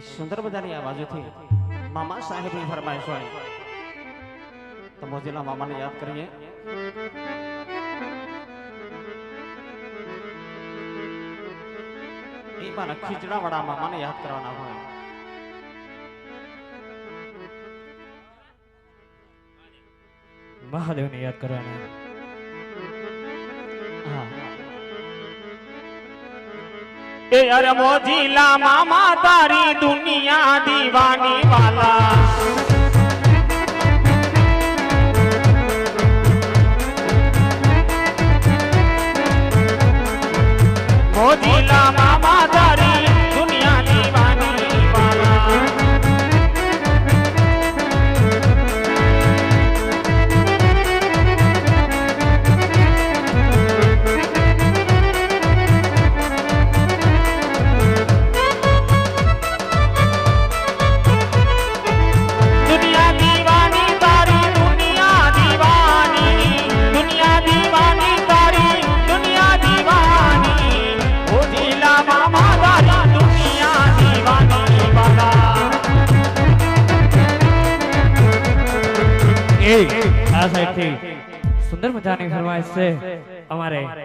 સુંદર મજાની આ બાજુથી મામા સાહેબની ફરમાઈશ હોય. તો મોજીલા મામાને યાદ કરીએ. એ પણ ખીચડા વાળા મામાને યાદ કરવાના હોય. મહાદેવને યાદ કરવાના. એ અરે જિલ્લા મામા તારી દુનિયા દીવાની વાલા. મોજીલા મામા તારી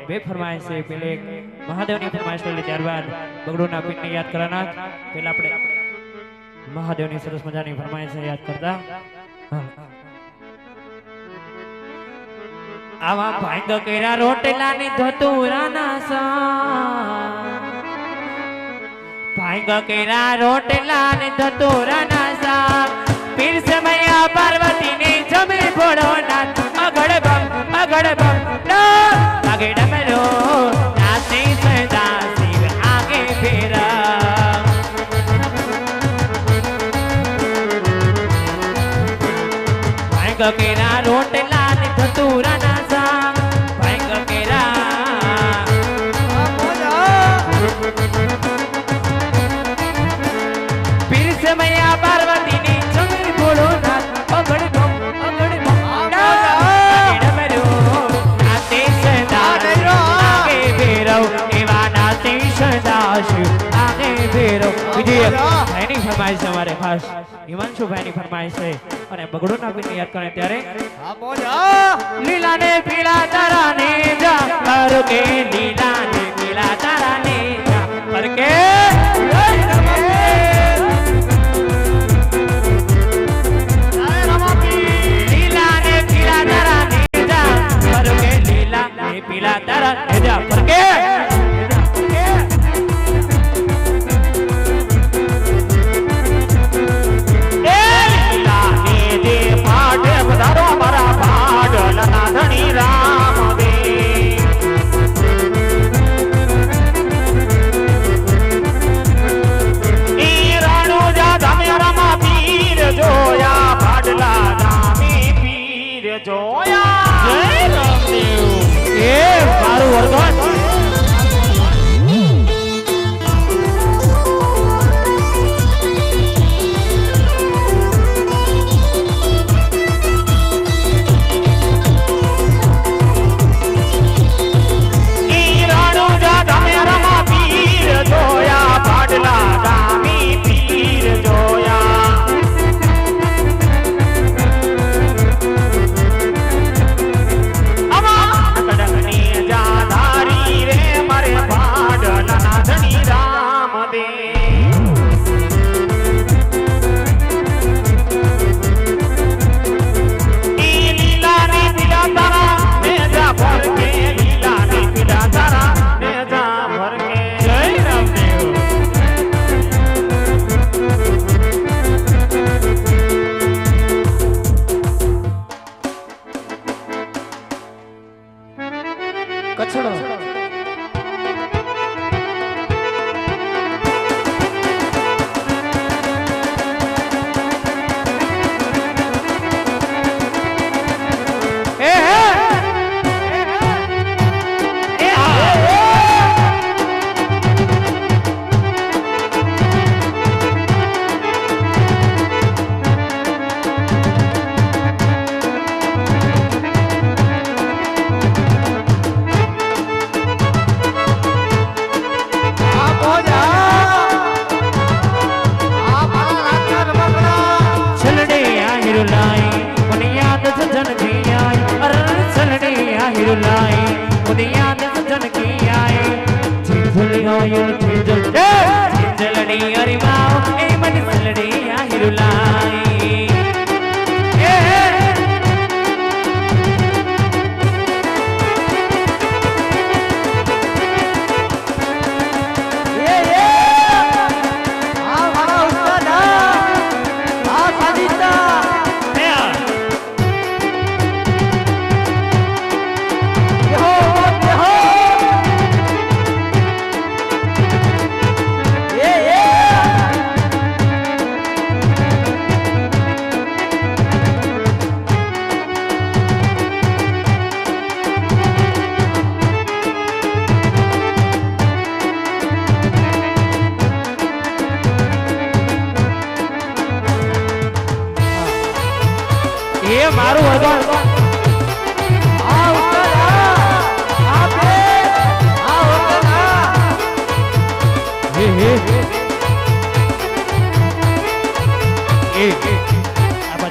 બે ફરમાઈશ પેલે મહાદેવની ફરમાઈશ લઈ ત્યારબાદ બગડોના પીરને યાદ કરવાના પેલા આપણે મહાદેવની સરસ મજાની ફરમાઈશ યાદ કરતા. આવા ભાંગ કર્યા રોટલા ની ધતુરાના સા ભાંગ કર્યા રોટલા ની ધતુરાના હિમાંશુ ભાઈની ફરમાઈશ છે. અને બગડો ના પીરને યાદ કરે ત્યારે લીલા ને પીળા તારા ને જા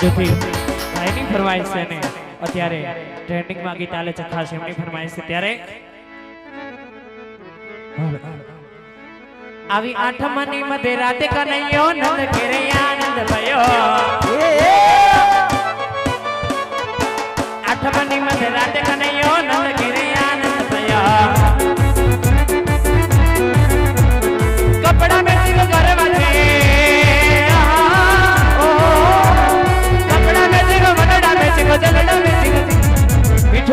જેથી એની ફરમાઈશ છે ને અત્યારે ટ્રેન્ડિંગમાં ગીત આલે ચખા છે એમની ફરમાઈશ છે ત્યારે આવી આઠમાની મધ્ય રાતે કનૈયો નંદ ઘેરે આનંદ ભયો આઠમાની મધ્ય રાતે કનૈયો નંદ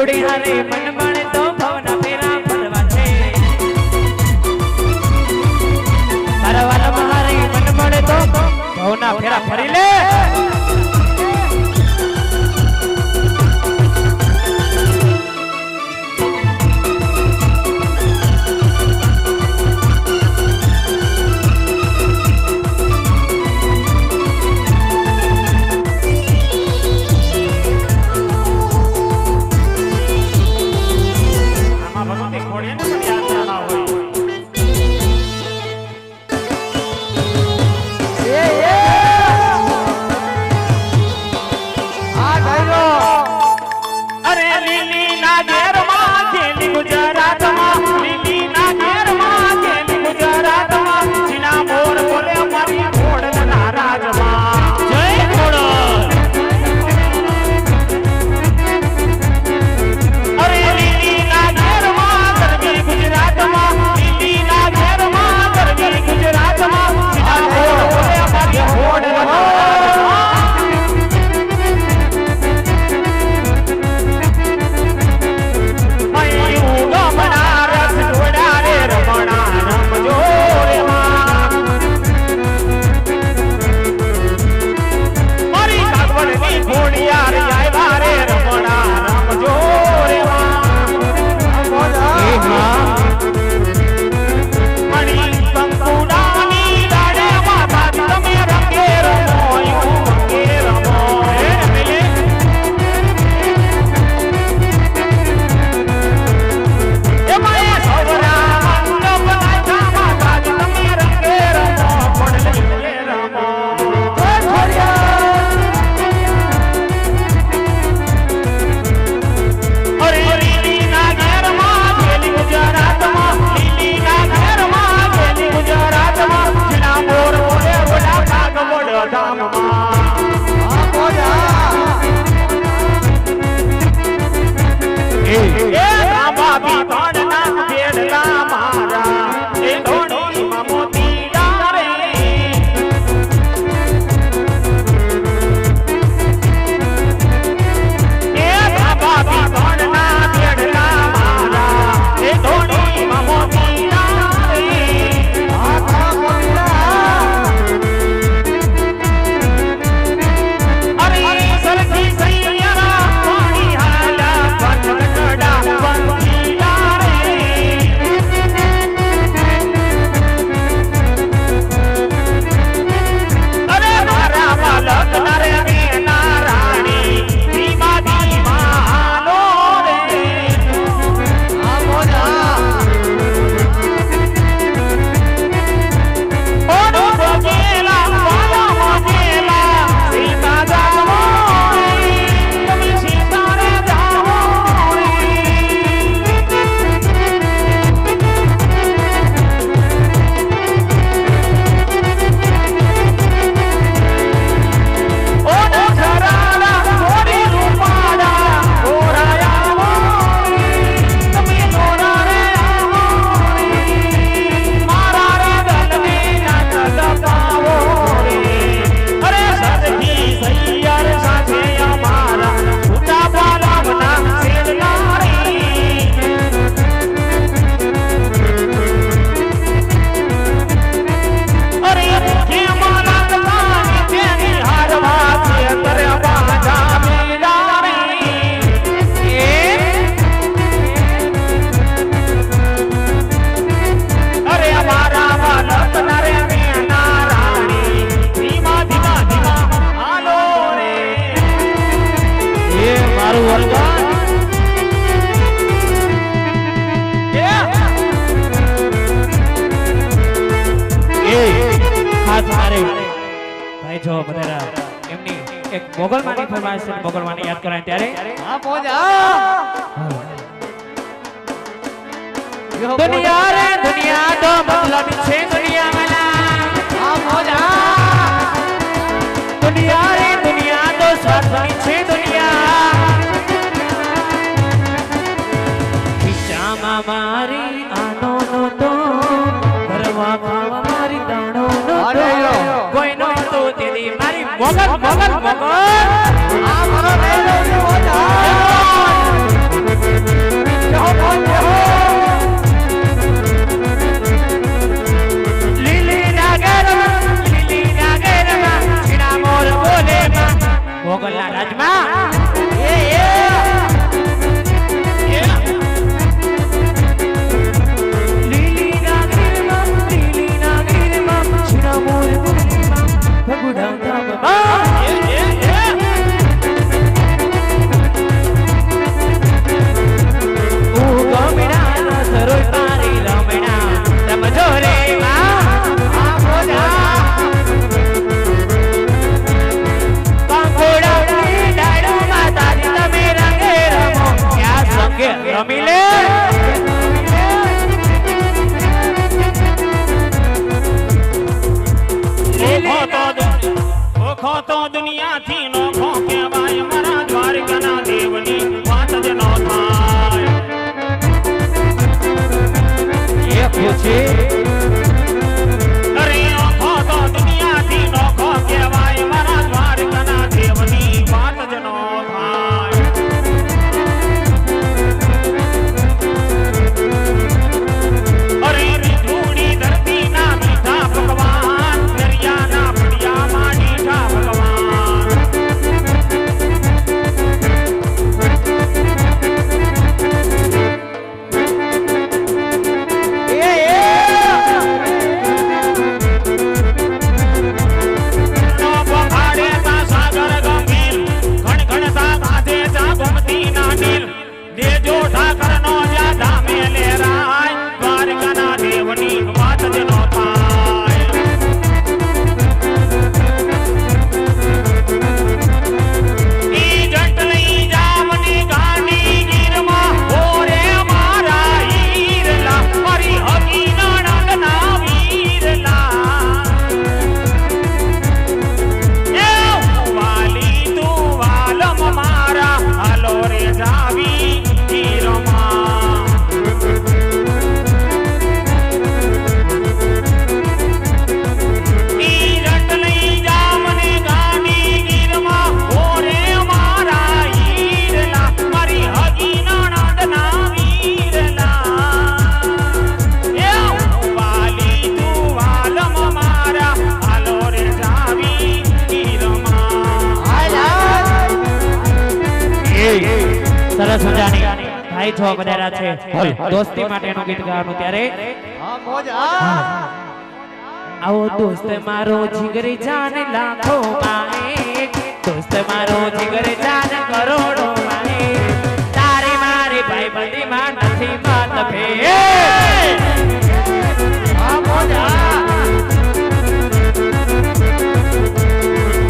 છોડી હારે મન બણે તો ભવના ફેરા ફરવા છે. તારા વાલા મહારે મન બણે તો ભવના ફેરા મગન મગન મગન દોસ્તી માટેનું ગીત ગાવાનું ત્યારે? આવો. દોસ્ત મારો જીગરી જાન લાખો માએ દોસ્ત મારો જીગરી જાન કરોડો માએ તારી મારી ભાઈ બંધી માં નથી વાત ભે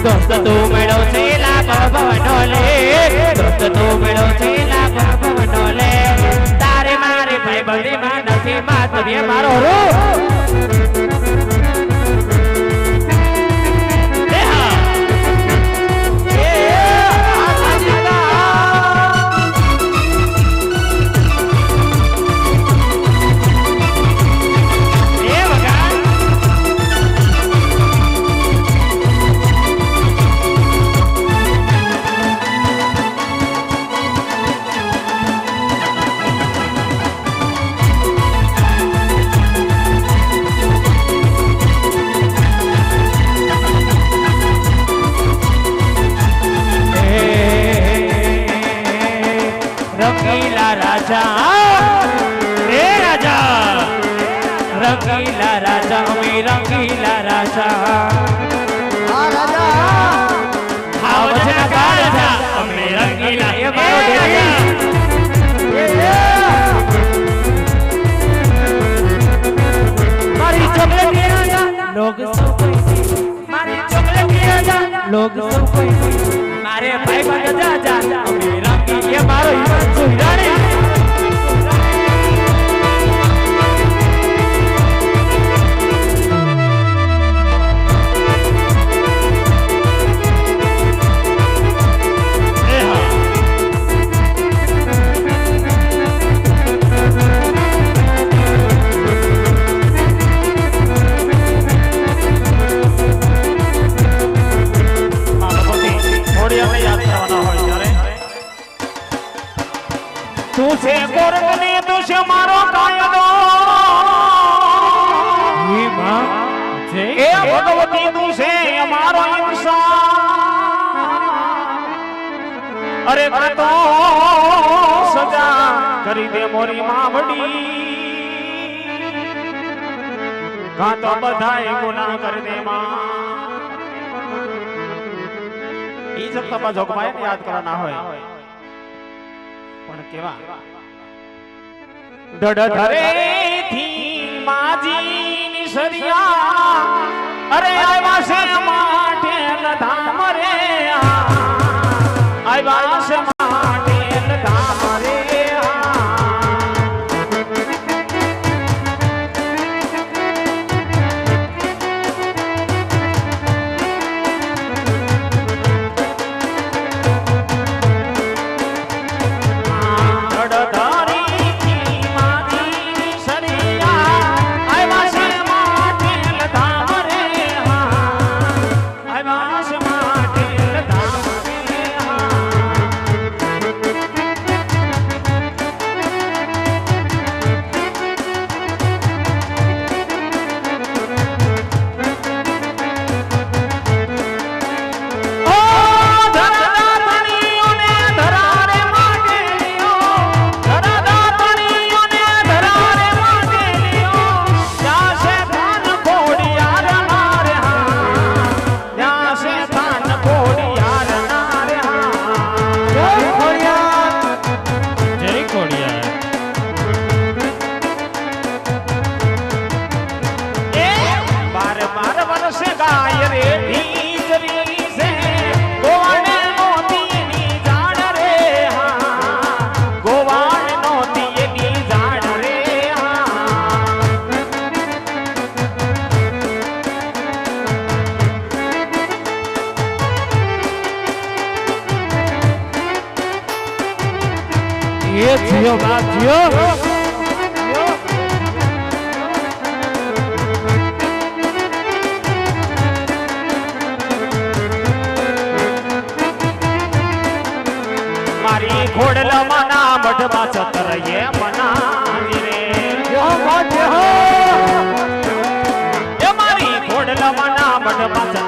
દોસ્ત તું મેળો છે લાભ ભવનો લે દોસ્ત તું મેળો છે માધવીએ મારો રૂપ. રંગીલા રાજા અમે રંગીલા રાજા હા વચના કા રાજા અમે રંગીલા એ મારો મારી ચોકલેટની રાજા લોગ સૌ કોઈ મારી ચોકલેટની રાજા લોગ સૌ કોઈ મારે ભાઈ બંધ રાજા અમે રંગી એ મારો ઈમાન સુહિરાણી હું છે ગોરની દુષ મારો કાયદો એ ભગવતી તું છે અમારો ઇન્સાન. અરે તો સજા કરી દે મોરી માવડી. કાતો બધાય ગુના કરી દે માં. ઈ જબ તપા જોગમાય યાદ કરાના હોય. પણ કેવા? ડડધરે થી માજી ની સરિયા અરે વાસે માટે લધામ રે બદલા મના બડ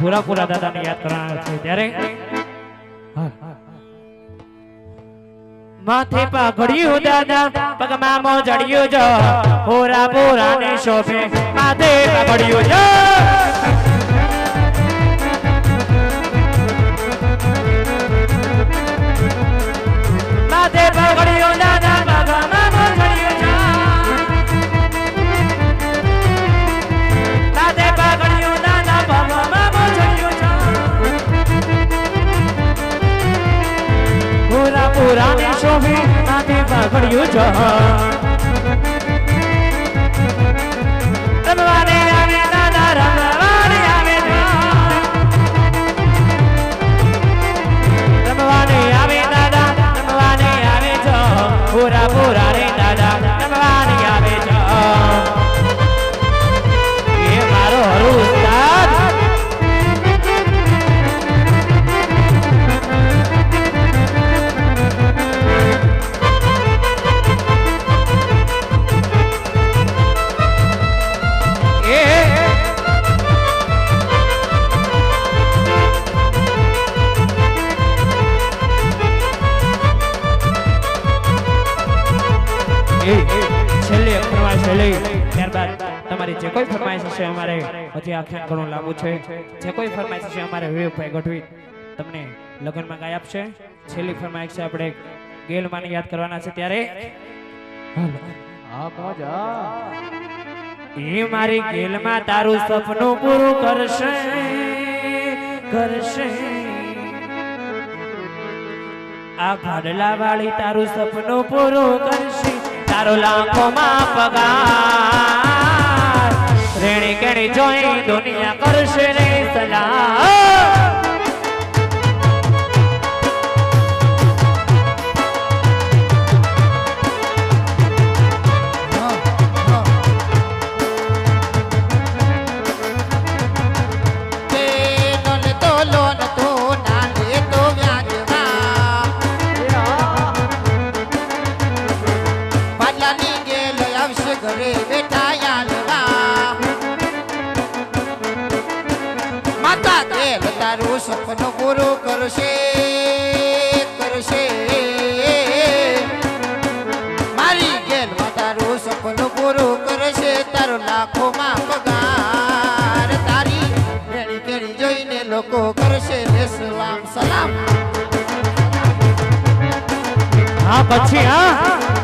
પરિવારના દાદાની યાદ કરવાના છે. ત્યારે માથે પાઘડ્યું દાદા, પગમાં મોજડ્યું જો. પૂરા પૂરા ને શોભે માથે પાઘડ્યું જો. માથે પાઘડ્યું દાદા શોભે માથે પગડ્યું જો હજી આખ્યાન ઘણું લાંબુ છે જે કોઈ ફરમાઈશ છે અમારે વિવેકભાઈ ગઢવી તમને લગ્નમાં ગાય આપશે છેલ્લી ફરમાઈશ છે આપણે ગેલમાને યાદ કરવાના છે ત્યારે એ મારી ગેલમાં તારું સપનું પૂરું કરશે કરશે. આ ભાડલા વાળી તારું સપનું પૂરું કરશે. તારો લાખોમાં પગાર કેણી જોઈ દુનિયા કરશે રે સલાહ તારું સપન પૂરું કરશે કરશે. મારી ગેલમાં તારું સપન પૂરું કરશે, તારો લાખોમાં પગાર. તારી રેડી કેડી જોઈને લોકો કરશે સલામ સલામ. હા, પછી, હા.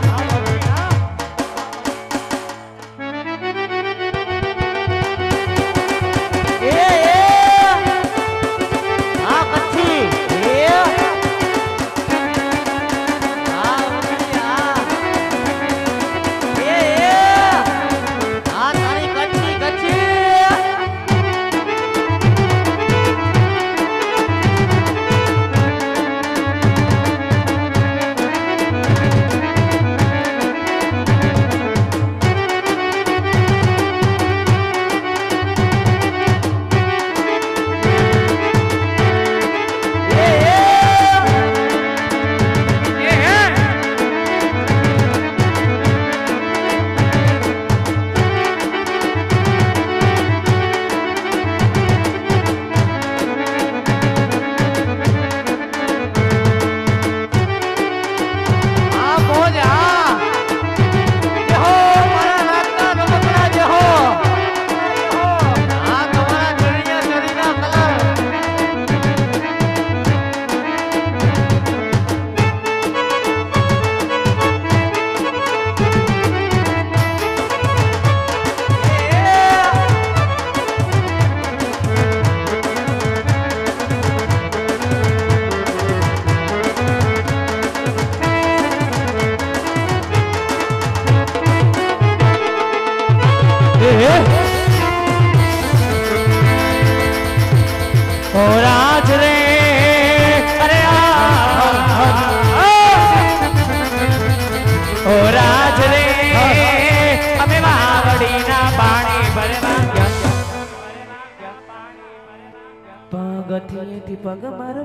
પગ મારો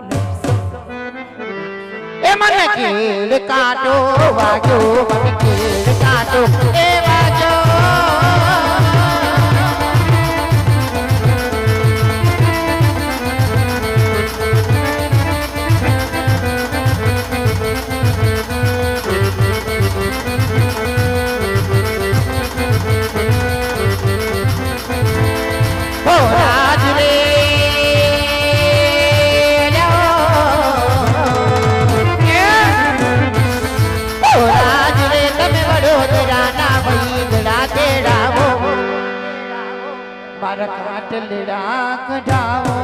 એ મને કેળ કાટો વાગ્યો મને કેળ કાટો એ મારા કાટલીડા કઢાવો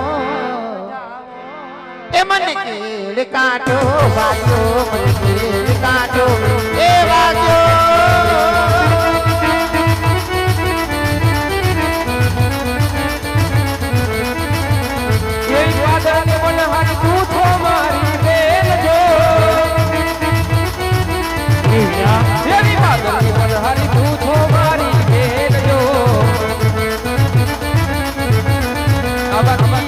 એ મને કેળ કાઢો વાગ્યો મને કેળ કાઢો એ વાગ્યો.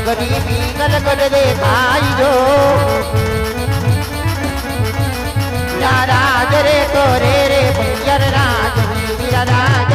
ગરીબી કલકટ દેખાઈ જો રાજ રે તો રે રે પૈયર રાજ રાજ.